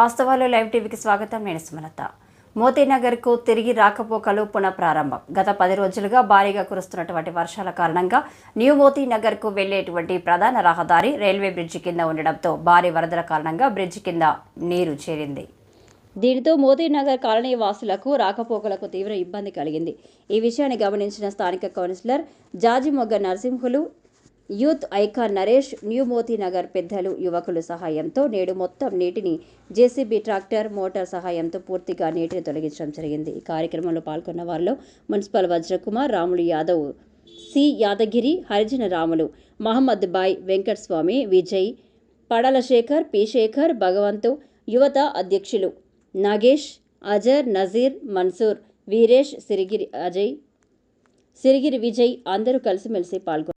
వాస్తవాలు లైవ్ టీవీకి స్వాగతం. నేను సుమలత. మోతీనగర్కు తిరిగి రాకపోకలు పునఃప్రారంభం. గత పది రోజులుగా భారీగా కురుస్తున్నటువంటి వర్షాల కారణంగా న్యూ మోతీనగర్కు వెళ్ళేటువంటి ప్రధాన రహదారి రైల్వే బ్రిడ్జి కింద ఉండడంతో భారీ వరదల కారణంగా బ్రిడ్జి కింద నీరు చేరింది. దీనితో మోదీనగర్ కాలనీ వాసులకు రాకపోకలకు తీవ్ర ఇబ్బంది కలిగింది. ఈ విషయాన్ని గమనించిన స్థానిక councillor Jajimogga Narasimhulu youth icon Naresh new Motinagar పెద్దలు యువకులు సహాయంతో నేడు మొత్తం నీటిని జేసీబీ ట్రాక్టర్ మోటార్ సహాయంతో పూర్తిగా నీటిని తొలగించడం జరిగింది. ఈ కార్యక్రమంలో పాల్గొన్న వారిలో మున్సిపల్ వజ్రకుమార్ రాములు యాదవ్ సి యాదగిరి హరిజన రాములు మహమ్మద్ బాయ్ వెంకటస్వామి విజయ్ పడల శేఖర్ పి శేఖర్ భగవంతు యువత అధ్యక్షులు నాగేష్ అజర్ నజీర్ మన్సూర్ వీరేష్ సిరిగిరి అజయ్ సిరిగిరి విజయ్ అందరూ కలిసిమెలిసి పాల్గొన్నారు